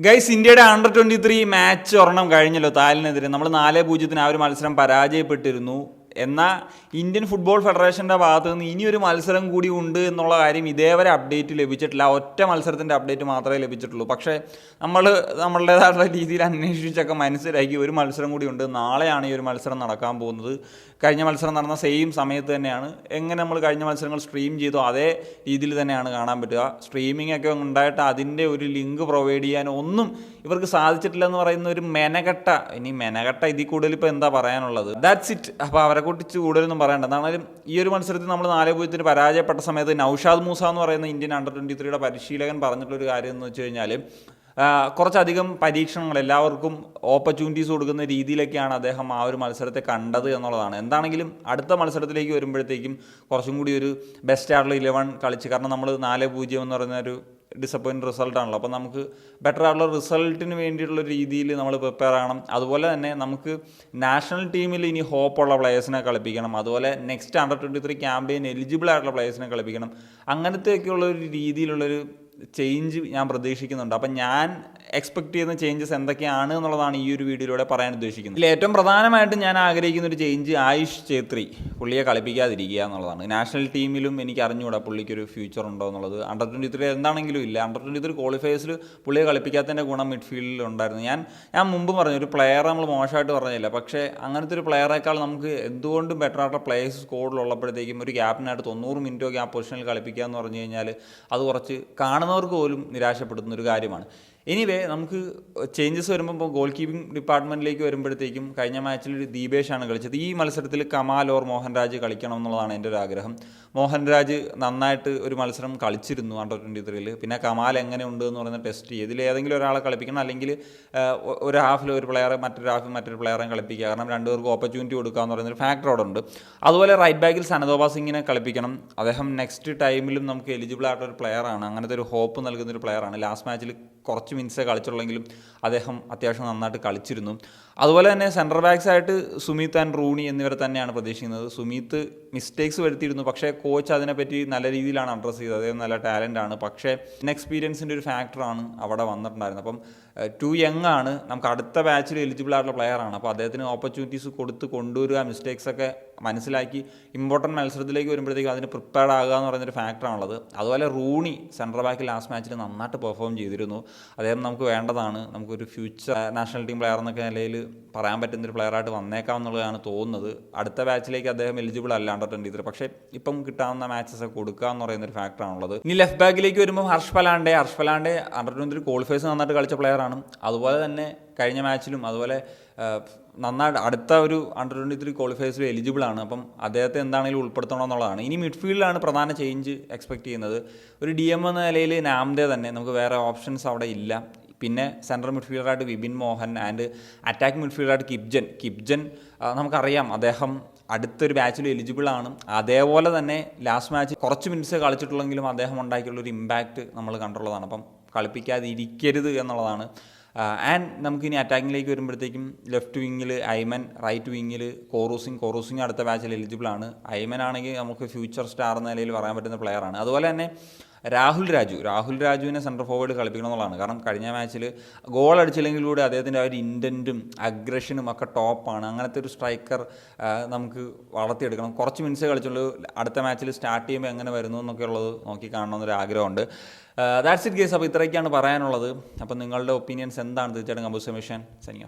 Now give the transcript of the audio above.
Guys ഇന്ത്യയുടെ under twenty three match ഒരെണ്ണം കഴിഞ്ഞല്ലോ താലിനെതിരെ. നമ്മൾ നാല് പൂജ്യത്തിന് ആ ഒരു മത്സരം പരാജയപ്പെട്ടിരുന്നു. എന്നാൽ ഇന്ത്യൻ ഫുട്ബോൾ ഫെഡറേഷന്റെ ഭാഗത്ത് നിന്ന് ഇനിയൊരു മത്സരം കൂടി ഉണ്ട് എന്നുള്ള കാര്യം ഇതേവരെ അപ്ഡേറ്റ് ലഭിച്ചിട്ടില്ല. ഒറ്റ മത്സരത്തിന്റെ അപ്ഡേറ്റ് മാത്രമേ ലഭിച്ചിട്ടുള്ളൂ. പക്ഷേ നമ്മൾ നമ്മളുടേതായിട്ടുള്ള രീതിയിൽ അന്വേഷിച്ചൊക്കെ മനസ്സിലാക്കി ഒരു മത്സരം കൂടി ഉണ്ട്. നാളെയാണ് ഈ ഒരു മത്സരം നടക്കാൻ പോകുന്നത്. കഴിഞ്ഞ മത്സരം നടന്ന സെയിം സമയത്ത് തന്നെയാണ്. എങ്ങനെ നമ്മൾ കഴിഞ്ഞ മത്സരങ്ങൾ സ്ട്രീം ചെയ്തോ അതേ രീതിയിൽ തന്നെയാണ് കാണാൻ പറ്റുക. സ്ട്രീമിംഗ് ഒക്കെ ഉണ്ടായിട്ട് അതിന്റെ ഒരു ലിങ്ക് പ്രൊവൈഡ് ചെയ്യാൻ ഒന്നും ഇവർക്ക് സാധിച്ചിട്ടില്ല എന്ന് പറയുന്ന ഒരു മെനകെട്ട ഇനി മെനകെട്ട ഇതിൽ കൂടുതൽ ഇപ്പോൾ എന്താ പറയാനുള്ളത്? ദാറ്റ്സ് ഇറ്റ് അപ്പോൾ അവരെ കൂട്ടിച്ച് കൂടുതലൊന്നും പറയണ്ട. എന്നാലും ഈ ഒരു മത്സരത്തിൽ നമ്മൾ നാല് പൂജ്യത്തിന് പരാജയപ്പെട്ട സമയത്ത് നൌഷാദ് മൂസ എന്ന് പറയുന്ന ഇന്ത്യൻ അണ്ടർ ട്വന്റി ത്രീയുടെ പരിശീലകൻ പറഞ്ഞിട്ടുള്ളൊരു കാര്യം എന്ന് വെച്ച് കഴിഞ്ഞാൽ കുറച്ചധികം പരീക്ഷണങ്ങൾ എല്ലാവർക്കും ഓപ്പർച്യൂണിറ്റീസ് കൊടുക്കുന്ന രീതിയിലൊക്കെയാണ് അദ്ദേഹം ആ ഒരു മത്സരത്തെ കണ്ടത് എന്നുള്ളതാണ്. എന്താണെങ്കിലും അടുത്ത മത്സരത്തിലേക്ക് വരുമ്പോഴത്തേക്കും കുറച്ചും കൂടി ഒരു ബെസ്റ്റ് ആയിട്ടുള്ള ഇലവൻ കളിച്ച് കാരണം നമ്മൾ നാല് പൂജ്യം എന്ന് പറയുന്ന ഒരു ഡിസപ്പോയിന്റ് റിസൾട്ടാണല്ലോ അപ്പോൾ നമുക്ക് ബെറ്റർ ആയിട്ടുള്ള റിസൾട്ടിന് വേണ്ടിയിട്ടുള്ള രീതിയിൽ നമ്മൾ പ്രിപ്പയർ ആകണം. അതുപോലെ തന്നെ നമുക്ക് നാഷണൽ ടീമിൽ ഇനി ഹോപ്പുള്ള പ്ലേയേഴ്സിനെ കളിപ്പിക്കണം. അതുപോലെ next under twenty three campaign eligible ആയിട്ടുള്ള പ്ലേയേഴ്സിനെ കളിപ്പിക്കണം. അങ്ങനത്തെയൊക്കെയുള്ള ഒരു രീതിയിലുള്ളൊരു ചേഞ്ച് ഞാൻ പ്രതീക്ഷിക്കുന്നുണ്ട്. അപ്പം ഞാൻ എക്സ്പെക്ട് ചെയ്യുന്ന ചേഞ്ചസ് എന്തൊക്കെയാണ് എന്നുള്ളതാണ് ഈ ഒരു വീഡിയോയിലൂടെ പറയാൻ ഉദ്ദേശിക്കുന്നത്. ഇതിൽ ഏറ്റവും പ്രധാനമായിട്ടും ഞാൻ ആഗ്രഹിക്കുന്ന ഒരു ചേഞ്ച് ആയുഷ് ഛേത്രി. പുള്ളിയെ കളിപ്പിക്കാതിരിക്കുക എന്നുള്ളതാണ്. നാഷണൽ ടീമിലും എനിക്ക് അറിഞ്ഞുകൂടാ പുള്ളിക്കൊരു ഫ്യൂച്ചർ ഉണ്ടോ എന്നുള്ളത്. അണ്ടർ ട്വന്റി ത്രീ എന്താണെങ്കിലും ഇല്ല. അണ്ടർ ട്വന്റി ത്രീ ക്വാളിഫയേഴ്സിൽ പുള്ളിയെ കളിപ്പിക്കാത്തതിന്റെ ഗുണം മിഡ്ഫീൽഡിൽ ഉണ്ടായിരുന്നു. ഞാൻ ഞാൻ മുമ്പ് പറഞ്ഞു ഒരു പ്ലെയർ നമ്മൾ മോശമായിട്ട് പറഞ്ഞില്ല. പക്ഷേ അങ്ങനത്തെ ഒരു പ്ലെയറേക്കാൾ നമുക്ക് എന്തുകൊണ്ടും ബെറ്റർ ആയിട്ടുള്ള പ്ലേയേഴ്സ് സ്കോഡിലുള്ളപ്പോഴത്തേക്കും ഒരു ക്യാപ്റ്റനായിട്ട് തൊണ്ണൂറ് മിനിറ്റൊക്കെ ആ പൊസിഷനിൽ കളിപ്പിക്കുക എന്ന് പറഞ്ഞു കഴിഞ്ഞാൽ അത് കുറച്ച് കാണുന്നവർക്ക് പോലും നിരാശപ്പെടുത്തുന്ന ഒരു കാര്യമാണ്. എനിവേ നമുക്ക് ചേഞ്ചസ് വരുമ്പോൾ ഇപ്പോൾ ഗോൾ കീപ്പിംഗ് ഡിപ്പാർട്ട്മെന്റിലേക്ക് വരുമ്പോഴത്തേക്കും കഴിഞ്ഞ മാച്ചിൽ ദീപേഷാണ് കളിച്ചത്. ഈ മത്സരത്തിൽ കമാൽ ഓർ മോഹൻരാജ് കളിക്കണം എന്നുള്ളതാണ് എന്റെ ഒരു ആഗ്രഹം. മോഹൻരാജ് നന്നായിട്ട് ഒരു മത്സരം കളിച്ചിരുന്നു അണ്ടർ ട്വന്റി ത്രീയിൽ പിന്നെ കമാൽ എങ്ങനെയുണ്ട് എന്ന് പറയുന്ന ടെസ്റ്റ് ഇതിൽ ഏതെങ്കിലും ഒരാളെ കളിപ്പിക്കണം. അല്ലെങ്കിൽ ഒരു ഹാഫിൽ ഒരു പ്ലെയറെ മറ്റൊരു ഹാഫിൽ മറ്റൊരു പ്ലെയറെ കളിപ്പിക്കുക. കാരണം രണ്ടുപേർക്ക് ഓപ്പർച്യൂണിറ്റി കൊടുക്കുക എന്ന് പറയുന്നൊരു ഫാക്ടർ അവിടെ ഉണ്ട്. അതുപോലെ റൈറ്റ് ബാക്കിൽ സനതോബ സിംഗിനെ കളിപ്പിക്കണം. അദ്ദേഹം നെക്സ്റ്റ് ടൈമിലും നമുക്ക് എലിജിബിൾ ആയിട്ടൊരു പ്ലെയറാണ് അങ്ങനത്തെ ഒരു ഹോപ്പ് നൽകുന്ന ഒരു പ്ലെയറാണ് ലാസ്റ്റ് മാച്ചിൽ കുറച്ച് മിനിറ്റ്സേ കളിച്ചുള്ളെങ്കിലും അദ്ദേഹം അത്യാവശ്യം നന്നായിട്ട് കളിച്ചിരുന്നു. അതുപോലെ തന്നെ സെന്റർ ബാക്സ് ആയിട്ട് സുമീത് ആൻഡ് റൂണി എന്നിവരെ തന്നെയാണ് പ്രതീക്ഷിക്കുന്നത്. സുമീത്ത് മിസ്റ്റേക്സ് വരുത്തിയിരുന്നു. പക്ഷേ കോച്ച് അതിനെപ്പറ്റി നല്ല രീതിയിലാണ് അഡ്രസ്സ് ചെയ്തത്. അദ്ദേഹം നല്ല ടാലന്റ് ആണ്. പക്ഷേ ഇൻഎക്സ്പീരിയൻസിന്റെ ഒരു ഫാക്ടറാണ് അവിടെ വന്നിട്ടുണ്ടായിരുന്നത്. അപ്പം ടു യങ് ആണ്. നമുക്ക് അടുത്ത ബാച്ചിൽ എലിജിബിൾ ആയിട്ടുള്ള പ്ലെയർ ആണ്. അപ്പോൾ അദ്ദേഹത്തിന് ഓപ്പർച്യൂണിറ്റീസ് കൊടുത്ത് കൊണ്ടുവരിക മിസ്റ്റേക്സ് ഒക്കെ മനസ്സിലാക്കി ഇമ്പോർട്ടന്റ് മത്സരത്തിലേക്ക് വരുമ്പോഴത്തേക്കും അതിന് പ്രിപ്പയർഡ് ആകുക എന്ന് പറയുന്നൊരു ഫാക്ടറാണുള്ളത് അതുപോലെ റൂണി സെൻട്രൽ ബാക്ക് ലാസ്റ്റ് മാച്ചിൽ നന്നായിട്ട് പെർഫോം ചെയ്തിരുന്നു. അദ്ദേഹം നമുക്ക് വേണ്ടതാണ്. നമുക്കൊരു ഫ്യൂച്ചർ നാഷണൽ ടീം പ്ലെയർ എന്നൊക്കെ നിലയിൽ പറയാൻ പറ്റുന്നൊരു പ്ലെയറായിട്ട് വന്നേക്കാം എന്നുള്ളതാണ് തോന്നുന്നത്. അടുത്ത ബാച്ചിലേക്ക് അദ്ദേഹം എലിജിബിൾ അല്ല അണ്ടർ ട്വന്റി ത്രീ പക്ഷേ ഇപ്പം കിട്ടാവുന്ന മാച്ചസ് ഒക്കെ കൊടുക്കുക എന്ന് പറയുന്നൊരു ഫാക്ടറാണുള്ളത് ഇനി ലെഫ്റ്റ് ബാക്കിലേക്ക് വരുമ്പോൾ Harsh Palande. Harsh Palande under twenty three qualifiers നന്നായിട്ട് കളിച്ച പ്ലെയറാണ് അതുപോലെ തന്നെ കഴിഞ്ഞ മാച്ചിലും അതുപോലെ നന്നായിട്ട് അടുത്ത ഒരു അണ്ടർ ട്വന്റി ത്രീ ക്വാളിഫയേഴ്സിൽ എലിജിബിൾ ആണ്. അപ്പം അദ്ദേഹത്തെ എന്താണെങ്കിലും ഉൾപ്പെടുത്തണം എന്നുള്ളതാണ്. ഇനി മിഡ്ഫീൽഡിലാണ് പ്രധാന ചേഞ്ച് എക്സ്പെക്ട് ചെയ്യുന്നത്. ഒരു ഡി എം എന്ന നിലയിൽ നാംദേ തന്നെ നമുക്ക് വേറെ ഓപ്ഷൻസ് അവിടെ ഇല്ല. പിന്നെ സെൻട്രൽ മിഡ്ഫീൽഡറായിട്ട് വിപിൻ മോഹൻ ആൻഡ് അറ്റാക്ക് മിഡ്ഫീൽഡറായിട്ട് കിബ്ജൻ. കിബ്ജൻ നമുക്കറിയാം അദ്ദേഹം അടുത്തൊരു ബാച്ചിൽ എലിജിബിൾ ആണ്. അതേപോലെ തന്നെ ലാസ്റ്റ് മാച്ച് കുറച്ച് മിനിറ്റ്സ് കളിച്ചിട്ടുള്ളെങ്കിലും അദ്ദേഹം ഉണ്ടാക്കിയുള്ള ഒരു ഇമ്പാക്റ്റ് നമ്മൾ കണ്ടുള്ളതാണ്. അപ്പം കളിപ്പിക്കാതിരിക്കരുത് എന്നുള്ളതാണ്. ആൻഡ് നമുക്കിനി അറ്റാക്കിങ്ങിലേക്ക് വരുമ്പോഴത്തേക്കും ലെഫ്റ്റ് വിങ്ങിൽ ഐമൻ റൈറ്റ് വിങ്ങിൽ കോറൂസിങ് കോറൂസിങ് അടുത്ത ബാച്ചിൽ എലിജിബിൾ ആണ്. ഐമൻ ആണെങ്കിൽ നമുക്ക് ഫ്യൂച്ചർ സ്റ്റാർ എന്ന നിലയിൽ പറയാൻ പറ്റുന്ന പ്ലെയറാണ് അതുപോലെ തന്നെ രാഹുൽ രാജു. രാഹുൽ രാജുവിനെ സെന്റർ ഫോർവേഡ് കളിപ്പിക്കണം എന്നുള്ളതാണ് കാരണം കഴിഞ്ഞ മാച്ചിൽ ഗോൾ അടിച്ചില്ലെങ്കിൽ കൂടെ അദ്ദേഹത്തിന്റെ ആ ഒരു ഇന്റന്റും അഗ്രഷനും ഒക്കെ ടോപ്പാണ് അങ്ങനത്തെ ഒരു സ്ട്രൈക്കർ നമുക്ക് വളർത്തിയെടുക്കണം. കുറച്ച് മിനിറ്റ്സ് കളിച്ചുള്ളൂ. അടുത്ത മാച്ചിൽ സ്റ്റാർട്ട് ചെയ്യുമ്പോൾ എങ്ങനെ വരുന്നു എന്നൊക്കെ ഉള്ളത് നോക്കി കാണണമെന്നൊരു ആഗ്രഹമുണ്ട്. ദാറ്റ്സ് ഇറ്റ് കേസ് അപ്പോൾ ഇത്രയൊക്കെയാണ് പറയാനുള്ളത്. അപ്പോൾ നിങ്ങളുടെ ഒപ്പീനിയൻസ് എന്താണ്? തീർച്ചയായിട്ടും കമ്പൂസ് മിഷൻ സനിയ.